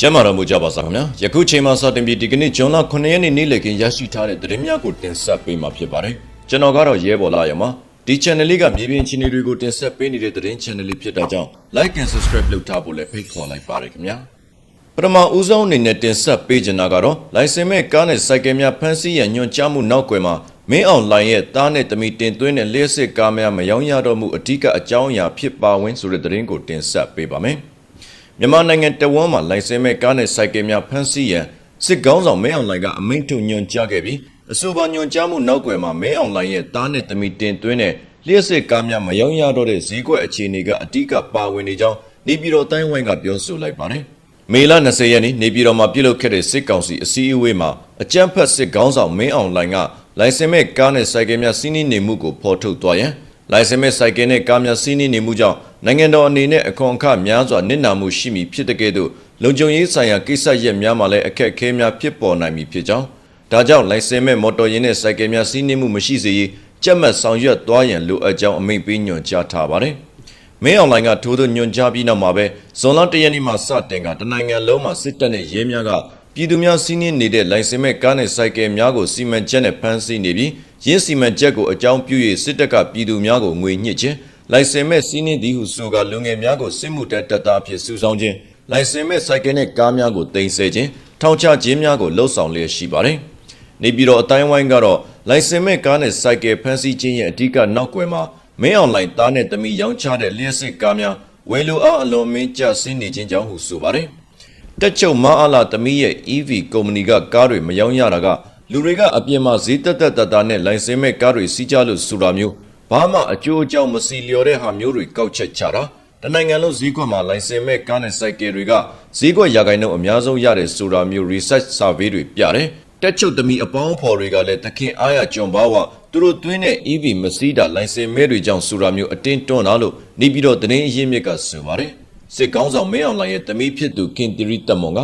ကျမ်းမာတော်မူကြပါစားခင်ဗျာယခုချိန်မှာစတင်ပြီးဒီကနေ့ဂျွန်လ9ရက်နေ့နေ့လည်ခင်းရရှိထားတဲ့သတင်းများကိုတင်ဆက်ပေးမှာဖြစ်ပါတယ်ကျွန်တော်ကတော့ရဲဘော်လာရမှာဒီ channel လေးကမြေပြင်ချင်းတွေကိုတင်ဆက်ပေးနေတဲ့သတင်း channel လေးဖြစ်တာကြောင့် like and subscribe လုပ်ထားဖို့လည်းဖိတ်ခေါ်လိုက်ပါတယ်ခင်ဗျာပထမဦးဆုံးအနေနဲ့တင်ဆက်ပေးချင်တာကတော့လိုင်စင်မဲ့ကားနဲ့စိုက်ကယ်များဖမ်းဆီးရန်ညွှန်ကြားမှုနောက်ကွယ်မှာမင်းအောင်လိုင်ရဲ့တားနဲ့တမီတင်သွင်းတဲ့လျှက်စစ်ကားများမယောင်းရတော့မှုအဓိကအကြောင်းအရာဖြစ်ပါဝင်ဆိုတဲ့သတင်းကိုတင်ဆက်ပေးပါမယ်။ မြန်မာနိုင်ငံတဝန်းမှာလိုင်စင်မဲ့ကားနဲ့စိုက်ကယ်များဖမ်းဆီးရန်စစ်ကောင်းဆောင်မဲအောင်လိုင်ကအမိန့်ထုတ်ညွှန်ကြားခဲ့ပြီးအဆိုပါညွှန်ကြားမှုနောက်ကွယ်မှာမဲအောင်လိုင်ရဲ့တားနဲ့တမီတင်သွင်းတဲ့လျှက်စစ်ကားများမယောင်းရတော့တဲ့ဈေးကွက်အခြေအနေကအတိအကပါဝင်နေကြောင်းနေပြည်တော်တိုင်းဝိုင်းကပြောဆိုလိုက်ပါတယ်။မေလ20ရက်နေ့နေပြည်တော်မှာပြုလုပ်ခဲ့တဲ့စစ်ကောင်စီအစည်းအဝေးမှာအကြမ်းဖက်စစ်ကောင်းဆောင်မင်းအောင်လိုင်ကလိုင်စင်မဲ့ကားနဲ့စိုက်ကယ်များစီးနင်းနေမှုကိုဖော်ထုတ်သွားရန် လိုင်စင်မဲ့စိုက်ကယ်နဲ့ကားများစီးနင်းနေမှုကြောင့်နိုင်ငံတော်အနေနဲ့အခွန်အခများစွာနစ်နာမှုရှိမည်ဖြစ်တဲ့ကဲ့သို့လုံခြုံရေးဆိုင်ရာကိစ္စရပ်များမှာလည်းအခက်အခဲများဖြစ်ပေါ်နိုင်မည်ဖြစ်ကြောင်းဒါကြောင့်လိုင်စင်မဲ့မော်တော်ယာဉ်နဲ့စိုက်ကယ်များစီးနင်းမှုမရှိစေရေးကြက်မှတ်ဆောင်ရွက်သွားရန်လိုအပ်ကြောင်းအမိန့်ပေးညွှန်ကြားထားပါတယ်။မင်းအွန်လိုင်းကထိုးသောညွှန်ကြားပြီးနောက်မှာပဲဇွန်လ၁ရက်နေ့မှစတင်ကတနိုင်ငံလုံးမှာစစ်တပ်နဲ့ရဲများက ပြည်သူများစီးနင်းနေတဲ့လိုင်စင်မဲ့ကားနဲ့စိုက်ကယ်များကိုစီမံချက်နဲ့ဖမ်းဆီးနေပြီးရင်းစီမံချက်ကိုအကြောင်းပြု၍စစ်တပ်ကပြည်သူများကိုငွေညှစ်ခြင်းလိုင်စင်မဲ့စီးနင်းသည်ဟုဆိုကလူငယ်များကိုစစ်မှုတပ်တပ်သားအဖြစ်စုဆောင်းခြင်းလိုင်စင်မဲ့စိုက်ကယ်နဲ့ကားများကိုတင်ဆက်ခြင်းထောင်ချခြင်းများကိုလှုပ်ဆောင်လျက်ရှိပါတယ်။နေပြည်တော်အတိုင်းဝိုင်းကတော့လိုင်စင်မဲ့ကားနဲ့စိုက်ကယ်ဖမ်းဆီးခြင်းရဲ့အဓိကနောက်ွယ်မှာမင်းအွန်လိုင်းသားနဲ့တမီရောင်းချတဲ့လျှက်စစ်ကားများဝယ်လိုအားအလွန်မင်းကျဆင်းနေခြင်းကြောင့်ဟုဆိုပါတယ်။ တက်ချုပ်မအားလာသမီးရဲ့ EV ကုမ္ပဏီကကားတွေမယောင်းရတာကလူတွေကအပြင်မှာဈေးတက်တက်တတာနဲ့လိုင်စင်မဲ့ကားတွေစီးကြလို့ဆိုတာမျိုးဘာမှအကျိုးအကြောင်းမစီလျော်တဲ့ဟာမျိုးတွေကောက်ချက်ချတာတနိုင်ငံလုံးဈေးကွက်မှာလိုင်စင်မဲ့ကားနဲ့စိုက်ကယ်တွေကဈေးကွက်ရာခိုင်နှုန်းအများဆုံးရတယ်ဆိုတာမျိုး research survey တွေပြတယ်တက်ချုပ်သမီးအပေါင်းအဖော်တွေကလည်းတခင်အားရကြုံပါဝသူတို့သွင်းတဲ့ EV မစီးတာလိုင်စင်မဲ့တွေကြောင့်ဆိုတာမျိုးအတင်းတွန်းတာလို့နေပြီးတော့သတင်းအရင်းမြစ်ကဆိုပါတယ် စစ်ကောင်းဆောင်မင်းအောင်လှိုင်ရဲ့တမီးဖြစ်သူခင်တီရီတက်မွန်က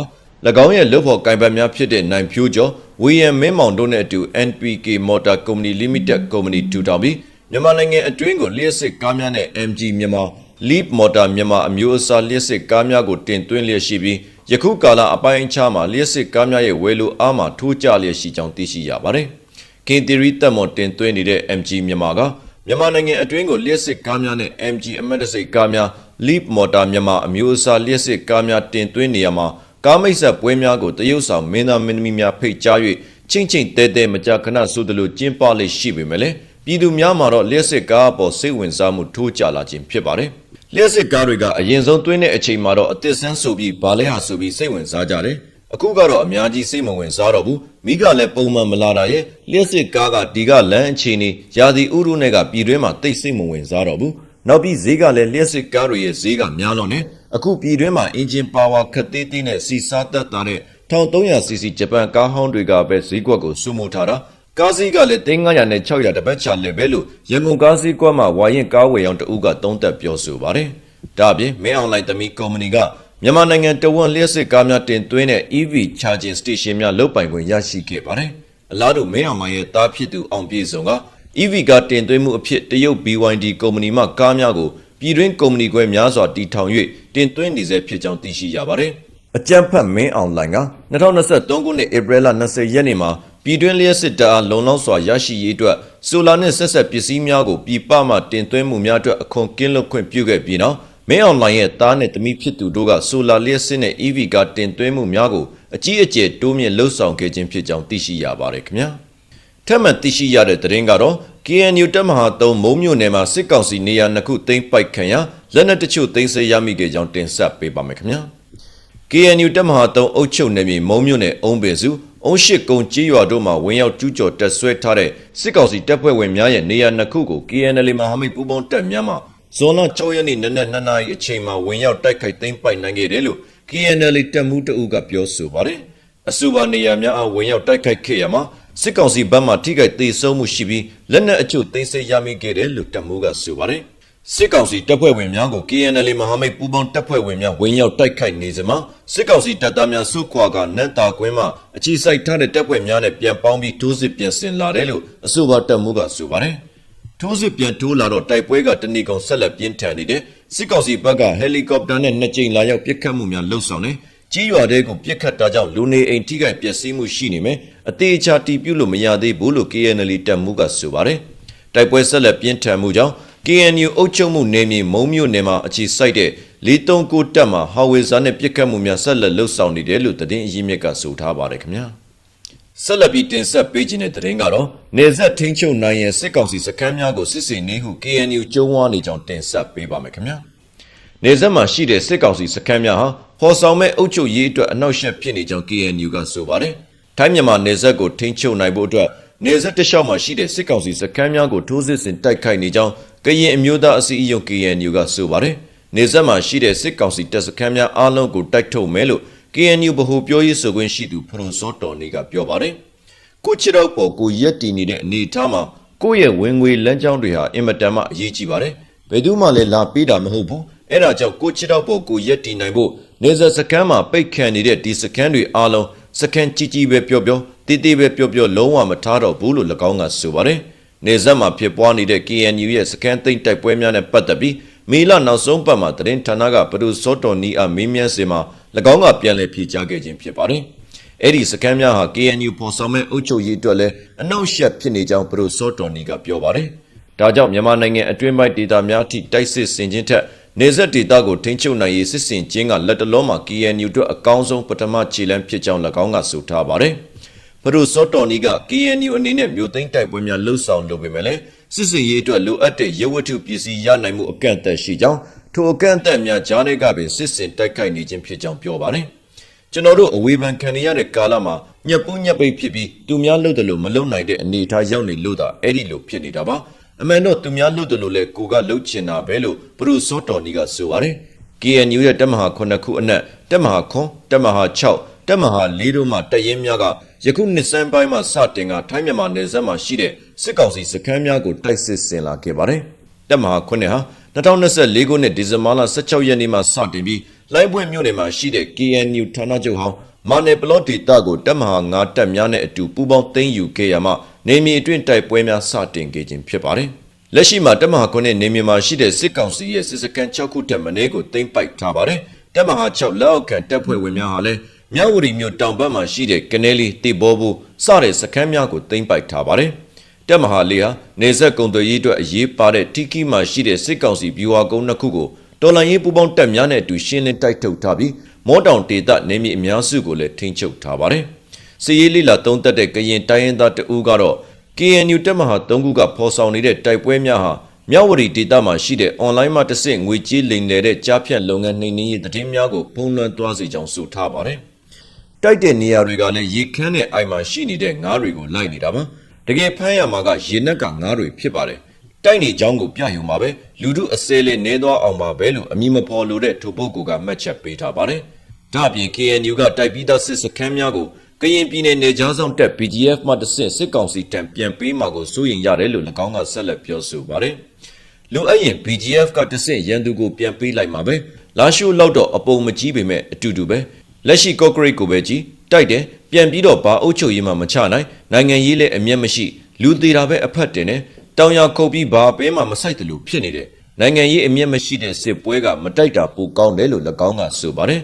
၎င်းရဲ့လုပ်ဖို့ကင်ပတ်များဖြစ်တဲ့နိုင်ဖြိုးကျော်ဝီယမ်မင်းမောင်တို့နဲ့အတူ NPK Motor Company Limited Company ထူထောင်ပြီးမြန်မာနိုင်ငံအတွင်းကိုလျှက်စစ်ကားများနဲ့ MG မြန်မာ Leap Motor မြန်မာအမျိုးအစားလျှက်စစ်ကားများကိုတင်သွင်းလျက်ရှိပြီးယခုကာလအပိုင်းအခြားမှာလျှက်စစ်ကားများရဲ့ဝယ်လိုအားမှာထိုးကျလျက်ရှိကြောင်းသိရှိရပါတယ်။ကင်တီရီတက်မွန်တင်သွင်းနေတဲ့ MG မြန်မာကမြန်မာနိုင်ငံအတွင်းကိုလျှက်စစ်ကားများနဲ့ MG အမတ်တစိတ်ကားများ Leap Motor မြန်မာအမျိုးအစားလျှက်စစ်ကားများတင်သွင်းနေရမှာကားမိတ်ဆက်ပွဲများကိုတရုတ်ဆောင်မင်းသားမင်းသမီးများဖိတ်ကြား၍ချင်းချင်းတဲတဲမကြာခဏဆိုသလိုကျင်းပလိမ့်ရှိပေမဲ့လည်းပြည်သူများမှာတော့လျှက်စစ်ကားအပေါ်စိတ်ဝင်စားမှုထိုးကျလာခြင်းဖြစ်ပါတယ်။လျှက်စစ်ကားတွေကအရင်ဆုံးသွင်းတဲ့အချိန်မှာတော့အသစ်ဆန်းဆိုပြီးဗာလဲဟာဆိုပြီးစိတ်ဝင်စားကြတယ်။အခုကတော့အများကြီးစိတ်မဝင်စားတော့ဘူးမိကလည်းပုံမှန်မလာတာရဲ့လျှက်စစ်ကားကဒီကလမ်းအခြေအနေရာသီဥတုနဲ့ကပြည်တွင်းမှာတိတ်စိတ်မဝင်စားတော့ဘူး နောက်ပြီးဈေးကလည်းလျှက်စစ်ကားတွေရဲ့ဈေးကများတော့နေအခုပြည်တွင်းမှာအင်ဂျင်ပါဝါခက်သေးသေးနဲ့စီစားတက်တာတဲ့ 1300cc ဂျပန်ကားဟောင်းတွေကပဲဈေးကွက်ကိုစုမှုထားတာကားစီးကလည်း3900နဲ့600တပတ်ချလေပဲလို့ရန်ကုန်ကားစီးကွက်မှာဝါရင်ကားဝယ်ရောင်းတအုပ်ကသုံးသက်ပြောဆိုပါတယ်ဒါအပြင်မင်းအွန်လိုင်းသမီးကုမ္ပဏီကမြန်မာနိုင်ငံတဝန်းလျှက်စစ်ကားများတင်သွင်းတဲ့ EV charging station များလုပ်ပိုင်ခွင့်ရရှိခဲ့ပါတယ်အလားတူမင်းအောင်မိုင်ရဲ့တားဖြစ်သူအောင်ပြေစုံက EV ကတင်သွင်းမှုအဖြစ်တရုတ် BYD ကုမ္ပဏီမှကားများကိုပြည်တွင်းကုမ္ပဏီခွဲများစွာတည်ထောင်၍တင်သွင်းနေစေဖြစ်ကြောင်းသိရှိရပါတယ်။အကြံဖတ်မင်းအောင်လိုင်က2023ခုနှစ်ဧပြီလ20ရက်နေ့မှာပြည်တွင်းလျှက်စစ်တပ်အားလုံလောက်စွာရရှိရေးအတွက်ဆိုလာနှင့်ဆက်ဆက်ပစ္စည်းများကိုပြည်ပမှတင်သွင်းမှုများအတွက်အခွန်ကင်းလွတ်ခွင့်ပြုခဲ့ပြီးနောက်မင်းအောင်လိုင်ရဲ့တားနဲ့တမိဖြစ်သူတို့ကဆိုလာလျှက်စစ်နဲ့ EV ကတင်သွင်းမှုများကိုအကြီးအကျယ်တိုးမြင့်လှုပ်ဆောင်ခဲ့ခြင်းဖြစ်ကြောင်းသိရှိရပါတယ်ခင်ဗျာ။ ထက်မှန်သိရှိရတဲ့သတင်းကတော့ KNU တပ်မဟာ3မုံမြို့နယ်မှာစစ်ကောင်စီနေရာနှစ်ခုသိမ်းပိုက်ခံရလက်နက်တချို့သိမ်းဆည်းရမိခဲ့ကြောင်းတင်ဆက်ပေးပါမယ်ခင်ဗျာ KNU တပ်မဟာ3အုပ်ချုပ်နယ်မြေမုံမြို့နယ်အုံးပင်စုအုံးရှိကုံကြီးရွာတို့မှာဝင်ရောက်ကျူးကျော်တက်ဆွဲထားတဲ့စစ်ကောင်စီတပ်ဖွဲ့ဝင်များရဲ့နေရာနှစ်ခုကို KNL မဟာမိတ်ပူးပေါင်းတပ်များမှဇွန်လ6ရက်နေ့နနက်2နာရီအချိန်မှာဝင်ရောက်တိုက်ခိုက်သိမ်းပိုက်နိုင်ခဲ့တယ်လို့ KNL တပ်မှုတအုပ်ကပြောဆိုပါတယ်အဆိုပါနေရာများအားဝင်ရောက်တိုက်ခိုက်ခဲ့ရမှာ စစ်ကောင်စီဘက်မှထိခိုက်သေးဆုံးမှုရှိပြီးလက်နက်အချို့သိမ်းဆည်းရမိခဲ့တယ်လို့တပ်မှုကဆိုပါတယ်စစ်ကောင်စီတပ်ဖွဲ့ဝင်များကို KNL မဟာမိတ်ပူးပေါင်းတပ်ဖွဲ့ဝင်များဝင်ရောက်တိုက်ခိုက်နေစမှာစစ်ကောင်စီတပ်သားများစုခွာကနတ်တာကွင်းမှအကြီးစိုက်ထားတဲ့တပ်ဖွဲ့များနဲ့ပြန်ပေါင်းပြီးထိုးစစ်ပြန်ဆင်လာတယ်လို့အဆိုပါတပ်မှုကဆိုပါတယ်ထိုးစစ်ပြန်ထိုးလာတော့တိုက်ပွဲကတဏီကောင်ဆက်လက်ပြင်းထန်နေတယ်စစ်ကောင်စီဘက်ကဟယ်လီကော်ပတာနဲ့နှစ်ကြိမ်လာရောက်ပစ်ခတ်မှုများလှုပ်ဆောင်တယ် ကြီးရွာတဲ့ကိုပြစ်ခတ်တာကြောင့်လူနေအိမ်ထိခိုက်ပျက်စီးမှုရှိနေမယ်အသေးအချာတီးပြုတ်လို့မရသေးဘူးလို့ KNL တပ်မှုကဆိုပါတယ်တိုက်ပွဲဆက်လက်ပြင်းထန်မှုကြောင့် KNU အုပ်ချုပ်မှုနယ်မြေမုံမြို့နယ်မှာအခြေစိုက်တဲ့439တပ်မှာဟာဝေဇာနဲ့ပြစ်ခတ်မှုများဆက်လက်လှုပ်ဆောင်နေတယ်လို့သတင်းအရင်းမြစ်ကဆိုထားပါတယ်ခင်ဗျာဆက်လက်ပြီးတင်ဆက်ပေးခြင်းတဲ့သတင်းကတော့နေဆက်ထင်းချုပ်နိုင်ရဲ့စစ်ကောင်စီစခန်းများကိုစစ်စင်နေဟု KNU ကျုံးဝါနေကြောင်းတင်ဆက်ပေးပါမယ်ခင်ဗျာ နေဆက်မှာရှိတဲ့စစ်ကောင်စီစခန်းများဟာဖော်ဆောင်မဲ့အုပ်ချုပ်ရေးအတွက်အနောက်ရှက်ဖြစ်နေကြောင်း KNU ကဆိုပါတယ်။ထိုင်းမြန်မာနေဆက်ကိုထိန်းချုပ်နိုင်ဖို့အတွက်နေဆက်တစ်လျှောက်မှာရှိတဲ့စစ်ကောင်စီစခန်းများကိုထိုးစစ်ဆင်တိုက်ခိုက်နေကြောင်းကရင်အမျိုးသားအစည်းအရုံး KNU ကဆိုပါတယ်။နေဆက်မှာရှိတဲ့စစ်ကောင်စီတပ်စခန်းများအားလုံးကိုတိုက်ထုတ်မယ်လို့ KNU ဗဟိုပြောရေးဆိုခွင့်ရှိသူဖရုံစောတော်နေကပြောပါတယ်။ကိုချစ်တော့ပေါ်ကိုရက်တည်နေတဲ့အနေအထားမှာကိုယ့်ရဲ့ဝင်ငွေလမ်းကြောင်းတွေဟာအင်မတန်မှအရေးကြီးပါတယ်။ဘယ်သူမှလည်းလာပေးတာမဟုတ်ဘူး။ အဲ့ဒါကြောင့်ကိုချစ်တော့ပေါ်ကိုရက်တည်နိုင်ဖို့နေဇာစကန်မှာပိတ်ခံနေတဲ့ဒီစကန်တွေအားလုံးစကန်ကြီးကြီးပဲပြောပြောတီးတီးပဲပြောပြောလုံးဝမထားတော့ဘူးလို့၎င်းကဆိုပါတယ်။နေဇက်မှာဖြစ်ပွားနေတဲ့ KNU ရဲ့စကန်သိမ့်တိုက်ပွဲများနဲ့ပတ်သက်ပြီးမေလနောက်ဆုံးပတ်မှာသတင်းဌာနကဘဒုစောတော်နီအားမေးမြန်းစင်မှာ၎င်းကပြန်လည်ဖြေကြားခဲ့ခြင်းဖြစ်ပါတယ်။အဲ့ဒီစကန်များဟာ KNU ပေါ်ဆောင်မဲ့အုပ်ချုပ်ရေးအတွက်လည်းအနောက်ရှက်ဖြစ်နေကြောင်းပရိုစောတော်နီကပြောပါတယ်။ဒါကြောင့်မြန်မာနိုင်ငံအတွင်းပိုင်းဒေသများအထိတိုက်စစ်ဆင်ခြင်းထက် နေဆက်ဒေသကိုထိန်းချုပ်နိုင်ရေးစစ်စင်ခြင်းကလက်တလုံးမှာ KNU အတွက်အကောင်းဆုံးပထမခြေလှမ်းဖြစ်ကြောင်း၎င်းကဆိုထားပါတယ်။ပရိုစောတော်နီက KNU အနေနဲ့မြို့သိမ်းတိုက်ပွဲများလှုပ်ဆောင်လုပ်ပေမဲ့လည်းစစ်စင်ရေးအတွက်လိုအပ်တဲ့ရဲဝတ္ထုပစ္စည်းရနိုင်မှုအကန့်အသတ်ရှိကြောင်းထိုအကန့်အသတ်များကြားတွေကပင်စစ်စင်တိုက်ခိုက်နေခြင်းဖြစ်ကြောင်းပြောပါတယ်။ကျွန်တော်တို့အဝေဖန်ခံရတဲ့ကာလမှာညက်ပူးညက်ပိတ်ဖြစ်ပြီးသူများလှုပ်တယ်လို့မလှုပ်နိုင်တဲ့အနေအထားရောက်နေလို့သာအဲ့ဒီလိုဖြစ်နေတာပါ အမှန်တော့သူများလှုပ်တယ်လို့လဲကိုကလှုပ်ချင်တာပဲလို့ဘရုစောတော်နီကဆိုပါတယ် KNU ရဲ့တပ်မဟာ9ခုအနက်တပ်မဟာခွန်တပ်မဟာ6တပ်မဟာ4တို့မှတရင်များကယခုနှစ်စန်းပိုင်းမှာစတင်ကထိုင်းမြန်မာနယ်စပ်မှာရှိတဲ့စစ်ကောင်စီစခန်းများကိုတိုက်စစ်ဆင်လာခဲ့ပါတယ်တပ်မဟာ9ဟာ2024ခုနှစ်ဒီဇင်ဘာလ16ရက်နေ့မှစတင်ပြီးလိုင်းပွင့်မြို့နယ်မှာရှိတဲ့ KNU ဌာနချုပ်ဟောင်းမာနယ်ပလော့ဒေတာကိုတပ်မဟာ9တပ်များနဲ့အတူပူးပေါင်းသိမ်းယူခဲ့ရမှ နေမီအတွင်းတိုက်ပွဲများစတင်ခဲ့ခြင်းဖြစ်ပါတယ်။လက်ရှိမှာတပ်မဟာ9နဲ့နေမီမှာရှိတဲ့စစ်ကောင်စီရဲ့စစ်စခန်း6ခုတက်မင်းကိုသိမ်းပိုက်ထားပါတယ်။တပ်မဟာ6လက်အောက်ခံတပ်ဖွဲ့ဝင်များဟာလည်းမြဝတီမြို့တောင်ဘက်မှာရှိတဲ့ကနေလီတေဘောဘူးစတဲ့စခန်းများကိုသိမ်းပိုက်ထားပါတယ်။တက်မဟာလေးဟာနေဆက်ကုံသွေးရေးအတွက်အရေးပါတဲ့တီကီမှာရှိတဲ့စစ်ကောင်စီဗျူဟာကုန်းနှစ်ခုကိုတော်လန်ရေးပူပေါင်းတပ်များနဲ့အတူရှင်းလင်းတိုက်ထုတ်ထားပြီးမောတောင်ဒေသနေမြေအများစုကိုလည်းထိန်းချုပ်ထားပါတယ်။ စီရေးလိလာသုံးသက်တဲ့ကရင်တိုင်းရင်းသားတအူးကတော့ KNU တက်မဟာ၃ခုကဖော်ဆောင်နေတဲ့တိုက်ပွဲများဟာမြဝတီဒေသမှာရှိတဲ့ online မှာတစ်ဆင့်ငွေကြေးလိမ်လည်တဲ့ကြားဖြတ်လုပ်ငန်းနှိမ်နင်းရေးသတင်းများကိုပုံလွှမ်းသွားစေကြောင်းဆိုထားပါတယ်။တိုက်တဲ့နေရာတွေကလည်းရေခမ်းတဲ့အိုင်မှာရှိနေတဲ့ငါးတွေကိုလိုက်နေတာပါတကယ်ဖမ်းရမှာကရေနက်ကငါးတွေဖြစ်ပါတယ်တိုက်နေကြောင်းကိုပြယုံပါပဲလူတို့အစဲလေးနဲသွားအောင်ပါပဲလို့အမိမဖော်လို့တဲ့ထိုပုဂ္ဂိုလ်ကမှတ်ချက်ပေးထားပါတယ်ဒါ့အပြင် KNU ကတိုက်ပြီးသားစစ်စခန်းများကိုက ရင်ပြည်နယ်နေကြားဆောင်တက် BGF မှတစ်ဆင့်စစ်ကောင်စီတံပြန်ပေးမှာကိုစိုးရင်ရတယ်လို့၎င်းကဆက်လက်ပြောဆိုပါတယ်လူအပ်ရင် BGF ကတစ်ဆင့်ရန်သူကိုပြန်ပေးလိုက်မှာပဲလာရှိုးလောက်တော့အပုံမကြီးပေမဲ့အတူတူပဲလက်ရှိကော့ဂရိတ်ကိုပဲကြီးတိုက်တယ်ပြန်ပြီးတော့ဘာအုပ်ချုပ်ရေးမှမချနိုင်နိုင်ငံရေးလည်းအမျက်မရှိလူသေးတာပဲအဖက်တင်တယ်တောင်ရခုတ်ပြီးဘာပဲမှမဆိုင်တယ်လို့ဖြစ်နေတယ်နိုင်ငံရေးအမျက်မရှိတဲ့စစ်ပွဲကမတိုက်တာပိုကောင်းတယ်လို့၎င်းကဆိုပါတယ်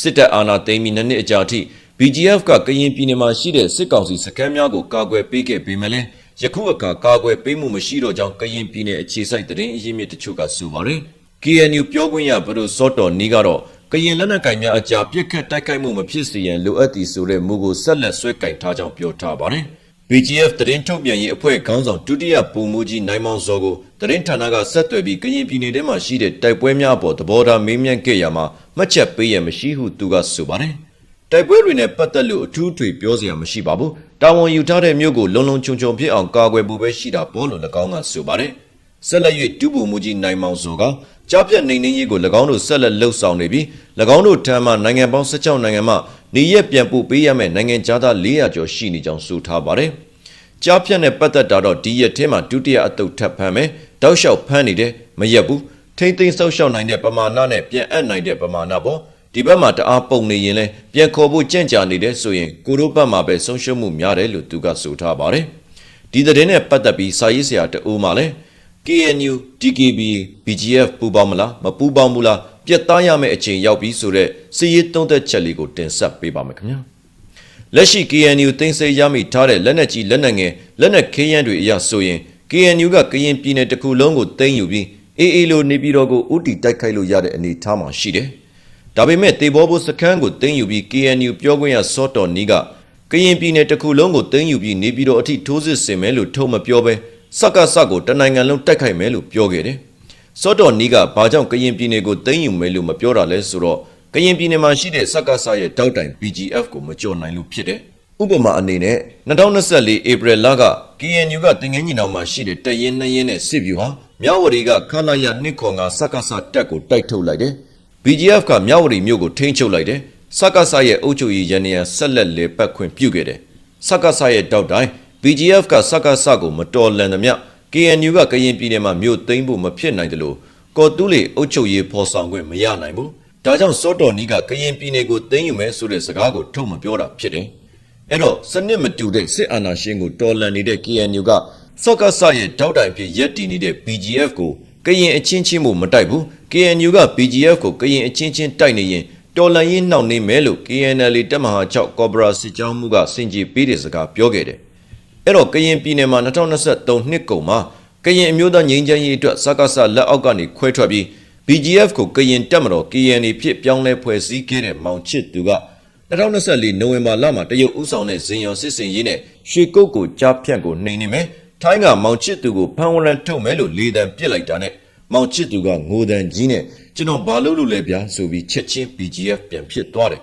စစ်တပ်အာဏာသိမ်းပြီးနှစ်နှစ်အကြာထိ BGF ကကရင်ပြည်နယ်မှာရှိတဲ့စစ်ကောင်စီစခန်းများကိုကာကွယ်ပေးခဲ့ပေမဲ့လည်းယခုအခါကာကွယ်ပေးမှုမရှိတော့ကြောင်းကရင်ပြည်နယ်အခြေစိုက်သတင်းအရင်းမြစ်တချို့ကဆိုပါတယ် KNU ပြောခွင့်ရဘဒိုစောတော်နီကတော့ကရင်လက်နက်ကိုင်များအကြားပြစ်ခတ်တိုက်ခိုက်မှုမဖြစ်စေရန်လိုအပ်သည်ဆိုတဲ့မူကိုဆက်လက်ဆွဲကင်ထားကြောင်းပြောထားပါတယ်။ BGF သတင်းထုတ်ပြန်ရေးအဖွဲ့ခေါင်းဆောင်ဒုတိယပုံမူကြီးနိုင်မောင်စောကိုသတင်းဌာနကဆက်သွယ်ပြီးကရင်ပြည်နယ်ထဲမှာရှိတဲ့တိုက်ပွဲများအပေါ်သဘောထားမေးမြန်းခဲ့ရမှာမှတ်ချက်ပေးရမရှိဟုသူကဆိုပါတယ်။ တိုက်ပွဲတွေနဲ့ပတ်သက်လို့အထူးထွေပြောစရာမရှိပါဘူး။တာဝန်ယူထားတဲ့မြို့ကိုလုံလုံခြုံခြုံဖြစ်အောင်ကာကွယ်ဖို့ပဲရှိတာပေါ်လို့၎င်းကဆိုပါတယ်။ဆက်လက်၍တူပူမူကြီးနိုင်မောင်စောကကြားပြတ်နေနေရေးကို၎င်းတို့ဆက်လက်လှုပ်ဆောင်နေပြီး၎င်းတို့ထံမှနိုင်ငံပေါင်း16နိုင်ငံမှနေရက်ပြန်ပို့ပေးရမယ့်နိုင်ငံသား400ကျော်ရှိနေကြောင်းဆိုထားပါတယ်။ကြားဖြတ်နဲ့ပတ်သက်တာတော့ဒီရက်ထဲမှာဒုတိယအတုပ်ထပ်ဖမ်းမယ်။တောက်လျှောက်ဖမ်းနေတယ်မရက်ဘူး။ထိမ့်သိမ်းဆောက်ရှောက်နိုင်တဲ့ပမာဏနဲ့ပြန်အပ်နိုင်တဲ့ပမာဏပေါ့။ ဒီဘက်မှာတအားပုံနေရင်လဲပြန်ခေါ်ဖို့ကြံ့ကြာနေတယ်ဆိုရင်ကိုတို့ဘက်မှာပဲဆုံးရှုံးမှုများတယ်လို့သူကဆိုထားပါတယ်။ဒီသတင်းနဲ့ပတ်သက်ပြီးစာရေးဆရာတအိုးမှလည်း KNU, DKB, BGF ပူပေါင်းမလားမပူပေါင်းဘူးလားပြတ်သားရမယ့်အချိန်ရောက်ပြီဆိုတဲ့စီရေးသုံးသက်ချက်လေးကိုတင်ဆက်ပေးပါမယ်ခင်ဗျာလက်ရှိ KNU တင်ဆက်ရမိထားတဲ့လက်နက်ကြီးလက်နက်ငယ်လက်နက်ခဲယမ်းတွေအရဆိုရင် KNU ကကရင်ပြည်နယ်တစ်ခုလုံးကိုသိမ်းယူပြီးအေးအေးလိုနေပြည်တော်ကိုဥတီတိုက်ခိုက်လို့ရတဲ့အနေအထားမှာရှိတယ် ဒါပေမဲ့တေဘောဘုစခန်းကိုသိမ်းယူပြီး KNU ပြောခွင့်ရစောတော်နီးကကရင်ပြည်နယ်တစ်ခုလုံးကိုသိမ်းယူပြီးနေပြည်တော်အထိထိုးစစ်ဆင်မယ်လို့ထုံမပြောဘဲစက္ကစကိုတနိုင်ငံလုံးတိုက်ခိုက်မယ်လို့ပြောခဲ့တယ်။စောတော်နီးကဘာကြောင့်ကရင်ပြည်နယ်ကိုသိမ်းယူမယ်လို့မပြောတာလဲဆိုတော့ကရင်ပြည်နယ်မှာရှိတဲ့စက္ကစရဲ့တောက်တိုင် BGF ကိုမကြော်နိုင်လို့ဖြစ်တယ်။ဥပမာအနေနဲ့2024ဧပြီလက KNU ကတင်ငင်းညီနောင်မှာရှိတဲ့တရင်နှရင်နဲ့စစ်ဗျူဟာမြဝတီကခလာရနှစ်ခွန်ကစက္ကစတက်ကိုတိုက်ထုတ်လိုက်တယ်။ BGF ကမြဝတီမြို့ကိုထိန်းချုပ်လိုက်တယ်။စက္ကစရဲ့အုပ်ချုပ်ရေးရန်နေရဆက်လက်လေပတ်ခွင့်ပြုခဲ့တယ်။စက္ကစရဲ့တောက်တိုင် BGF ကစက္ကစကိုမတော်လန်သမျှ KNU ကကရင်ပြည်နယ်မှာမြို့သိမ်းဖို့မဖြစ်နိုင်တယ်လို့ကော်တူးလေအုပ်ချုပ်ရေးဖော်ဆောင်ခွင့်မရနိုင်ဘူး။ဒါကြောင့်စောတော်နီးကကရင်ပြည်နယ်ကိုသိမ်းယူမယ်ဆိုတဲ့စကားကိုထုတ်မပြောတာဖြစ်တယ်။အဲ့တော့စနစ်မတူတဲ့စစ်အာဏာရှင်ကိုတော်လှန်နေတဲ့ KNU ကစက္ကစရဲ့တောက်တိုင်ဖြစ်ရက်တည်နေတဲ့ BGF ကို ကရင်အချင်းချင်းမို့မတိုက်ဘူး KNU က BGF ကိုကရင်အချင်းချင်းတိုက်နေရင်တော်လှန်ရေးနှောင့်နှေးမယ်လို့ KNL တပ်မဟာ6ကော်ပိုရာစစ်ကြောင်းမှုကစင်ကြေပေးတဲ့စကားပြောခဲ့တယ်အဲ့တော့ကရင်ပြည်နယ်မှာ2023နှစ်ကုန်မှာကရင်အမျိုးသားငြိမ်းချမ်းရေးအတွက်စကားဆလက်အောက်ကနေခွဲထွက်ပြီး BGF ကိုကရင်တပ်မတော် KNA ဖြစ်ပြောင်းလဲဖွဲ့စည်းခဲ့တဲ့မောင်ချစ်သူက2024နိုဝင်ဘာလမှာတရုတ်ဥဆောင်တဲ့ဇင်ယော်စစ်စင်ရေးနဲ့ရွှေကုတ်ကိုကြားဖြန့်ကိုနှိမ်နေမယ် ထိုင်းကမောင်ချစ်သူကိုဖမ်းဝရန်ထုတ်မယ်လို့လေတံပစ်လိုက်တာနဲ့မောင်ချစ်သူကငိုတံကြီးနဲ့ကျွန်တော်ဘာလုပ်လို့လဲဗျာဆိုပြီးချက်ချင်း BGF ပြန်ဖြစ်သွားတယ်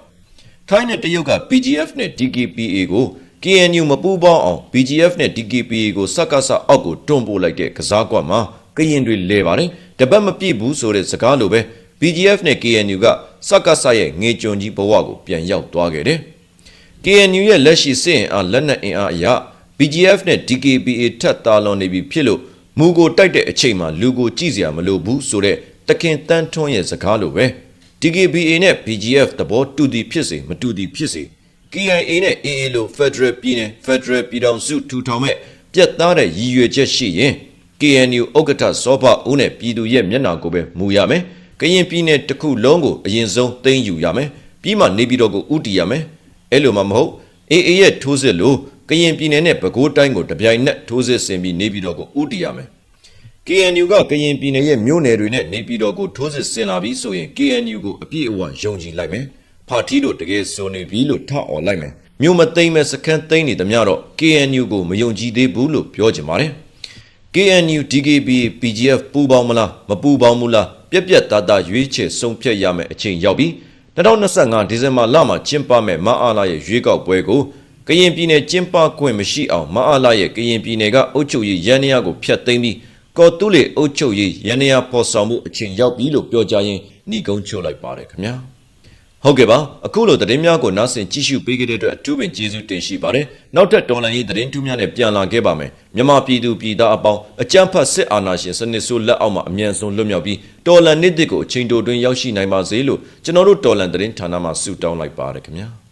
ထိုင်းနဲ့တရုတ်က BGF နဲ့ DKPA ကို KNU မပူးပေါင်းအောင် BGF နဲ့ DKPA ကိုစက္ကစအောက်ကိုတွန်းပို့လိုက်တဲ့ကစားကွက်မှာကရင်တွေလဲပါတယ်တပတ်မပြည့်ဘူးဆိုတဲ့စကားလိုပဲ BGF နဲ့ KNU ကစက္ကစရဲ့ငေကြုံကြီးဘဝကိုပြန်ရောက်သွားခဲ့တယ် KNU ရဲ့လက်ရှိစစ်အင်အားလက်နက်အင်အားအရ BGF နဲ့ DKPA ထပ်တာလွန်နေပြီဖြစ်လို့မူကိုတိုက်တဲ့အချိန်မှာလူကိုကြည့်စရာမလိုဘူးဆိုတဲ့တခင်တန်းထွန်းရဲ့စကားလိုပဲ DKPA နဲ့ BGF သဘောတူသည်ဖြစ်စေမတူသည်ဖြစ်စေ KIA နဲ့ AA လို့ Federal ပြည်နယ် Federal ပြည်ထောင်စုထူထောင်မဲ့ပြတ်သားတဲ့ရည်ရွယ်ချက်ရှိရင် KNU ဥက္ကဋ္ဌစောဘဦးနဲ့ပြည်သူရဲ့မျက်နှာကိုပဲမူရမယ်။ကရင်ပြည်နယ်တစ်ခုလုံးကိုအရင်ဆုံးသိမ်းယူရမယ်။ပြီးမှနေပြည်တော်ကိုဥတီရမယ်။အဲ့လိုမှမဟုတ် AA ရဲ့ထိုးစစ်လို့ ကရင်ပြည်နယ်နဲ့ပဲခူးတိုင်းကိုတပြိုင်နက်ထိုးစစ်ဆင်ပြီးနေပြည်တော်ကိုဥတီရမယ်။ KNU ကကရင်ပြည်နယ်ရဲ့မြို့နယ်တွေနဲ့နေပြည်တော်ကိုထိုးစစ်ဆင်လာပြီးဆိုရင် KNU ကိုအပြည့်အဝယုံကြည်လိုက်မယ်။ဖာတီတို့တကယ်ဆိုနေပြီလို့ထအော်လိုက်မယ်။မြို့မသိမ်းမဲ့စခန်းသိမ်းနေသမျှတော့ KNU ကိုမယုံကြည်သေးဘူးလို့ပြောချင်ပါတယ်။ KNU DKB PGF ပူပေါင်းမလားမပူပေါင်းဘူးလားပြက်ပြက်သားသားရွေးချယ်ဆုံးဖြတ်ရမယ်အချိန်ရောက်ပြီ2025ဒီဇင်ဘာလမှာကျင်းပမဲ့မအားလာရဲ့ရွေးကောက်ပွဲကို ကရင်ပြည်နယ်ကျင်းပခွင့်မရှိအောင်မအားလာရဲ့ကရင်ပြည်နယ်ကအုပ်ချုပ်ရေးရန်နေရကိုဖျက်သိမ်းပြီးကော်တူးလေအုပ်ချုပ်ရေးရန်နေရပေါ်ဆောင်မှုအချိန်ရောက်ပြီလို့ပြောကြရင်နှီးကုန်းချုပ်လိုက်ပါတယ်ခင်ဗျာဟုတ်ကဲ့ပါအခုလိုသတင်းများကိုနားဆင်ကြည့်ရှုပေးခဲ့တဲ့အတွက်အထူးပင်ကျေးဇူးတင်ရှိပါတယ်နောက်ထပ်တော်လန်ရေးသတင်းထူးများနဲ့ပြန်လာခဲ့ပါမယ်မြန်မာပြည်သူပြည်သားအပေါင်းအကြမ်းဖက်စစ်အာဏာရှင်စနစ်ဆိုးလက်အောက်မှာအမြန်ဆုံးလွတ်မြောက်ပြီးတော်လန်နေ့တစ်ကိုအချိန်တိုတွင်ရောက်ရှိနိုင်ပါစေလို့ကျွန်တော်တို့တော်လန်သတင်းဌာနမှဆုတောင်းလိုက်ပါတယ်ခင်ဗျာ